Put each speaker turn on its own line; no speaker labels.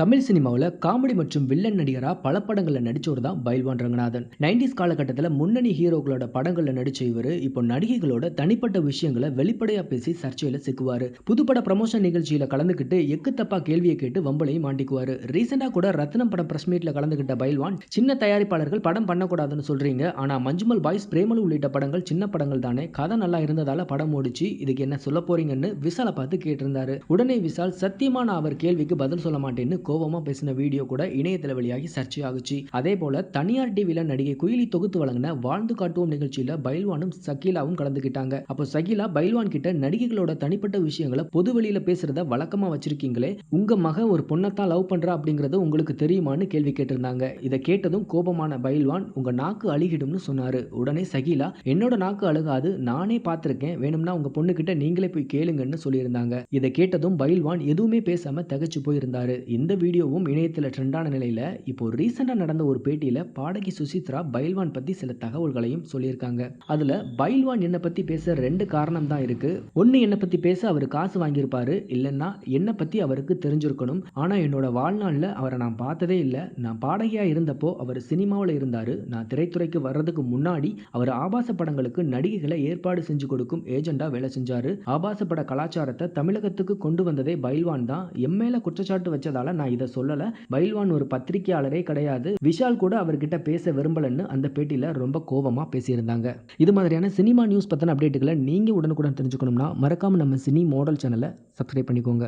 தமிழ் சினிமாவில் காமெடி மற்றும் வில்லன் நடிகராக பல படங்களில் நடித்தவர் தான் பைல்வான் ரங்கநாதன். நைன்டிஸ் காலகட்டத்தில் முன்னணி ஹீரோக்களோட படங்களில் நடித்த இவர் இப்போ நடிகைகளோட தனிப்பட்ட விஷயங்களை வெளிப்படையாக பேசி சர்ச்சையில் சிக்குவார். புதுப்பட ப்ரமோஷன் நிகழ்ச்சியில் கலந்துக்கிட்டு எக்கு தப்பா கேள்வியை கேட்டு வம்பளையும் மாண்டிக்குவார். ரீசெண்டாக கூட ரத்னம் படம் பிரஸ் மீட்டில் கலந்துக்கிட்ட பைல்வான் சின்ன தயாரிப்பாளர்கள் படம் பண்ணக்கூடாதுன்னு சொல்கிறீங்க ஆனால் மஞ்சுமல் பாய்ஸ் பிரேமலு உள்ளிட்ட படங்கள் சின்ன படங்கள் தானே. கதை நல்லா இருந்ததால் படம் ஓடிச்சு. இதுக்கு என்ன சொல்ல போறீங்கன்னு விசாலை பார்த்து கேட்டிருந்தாரு. உடனே விசால் சத்தியமான அவர் கேள்விக்கு பதில் சொல்ல மாட்டேன்னு கோபமா பேசின வீடியோ கூட இணையதள வழியாகி சர்ச்சையாகுச்சு. அதே போல தனியார் டிவியில் நடிகை குயிலி தொகுத்து வழங்கின வாழ்ந்து காட்டுவோம் நிகழ்ச்சியில் பைல்வானும் சகிலாவும் கலந்துக்கிட்டாங்க அப்போ சகிலா பைல்வான் கிட்ட நடிகைகளோட தனிப்பட்ட விஷயங்களை பொது வெளியில பேசுறத வழக்கமா வச்சிருக்கீங்களே உங்க மகன் ஒரு பொண்ணத்தான் லவ் பண்றா அப்படிங்கறது உங்களுக்கு தெரியுமான்னு கேள்வி கேட்டிருந்தாங்க. இதை கேட்டதும் கோபமான பைல்வான் உங்க நாக்கு அழுகிடும்னு சொன்னாரு. உடனே சகிலா என்னோட நாக்கு அழுகாது நானே பார்த்திருக்கேன் வேணும்னா உங்க பொண்ணுகிட்ட நீங்களே போய் கேளுங்கன்னு சொல்லியிருந்தாங்க. இதை கேட்டதும் பைல்வான் எதுவுமே பேசாம தகச்சு போயிருந்தாரு. இந்த வீடியோவும் இணையத்தில் ட்ரெண்டான நிலையில் இப்போ ரீசெண்டாக நடந்த ஒரு பேட்டியில் பாடகி சுசித்ரா பைல்வான் பற்றி சில தகவல்களையும் சொல்லியிருக்காங்க. அதில் பைல்வான் என்னை பற்றி பேச ரெண்டு காரணம் தான் இருக்குது ஒன்று என்னை பற்றி பேச அவர் காசு வாங்கியிருப்பாரு இல்லைன்னா என்னை பற்றி அவருக்கு தெரிஞ்சிருக்கணும். ஆனால் என்னோட வாழ்நாளில் அவரை நான் பார்த்ததே இல்லை. நான் பாடகியாக இருந்தப்போ அவர் சினிமாவில் இருந்தார். நான் திரைத்துறைக்கு வர்றதுக்கு முன்னாடி அவர் ஆபாச படங்களுக்கு நடிகைகளை ஏற்பாடு செஞ்சு கொடுக்கும் ஏஜெண்டாக வேலை செஞ்சார். ஆபாச பட கலாச்சாரத்தை தமிழகத்துக்கு கொண்டு வந்ததே பைல்வான் தான். எம்மேல குற்றச்சாட்டு வச்சதால நான் இதை சொல்லலை. பயில்வான் ஒரு பத்திரிகையாளரே கிடையாது. விஷால் கூட அவர்கிட்ட பேச விரும்பலன்னு அந்த பேட்டியில் ரொம்ப கோபமாக பேசியிருந்தாங்க. இது மாதிரியான சினிமா நியூஸ் பற்றின அப்டேட்டுகளை நீங்கள் உடனுக்குடன் தெரிஞ்சுக்கணும்னா மறக்காமல் நம்ம சினி மாடல் சேனலை சப்ஸ்கிரைப் பண்ணிக்கோங்க.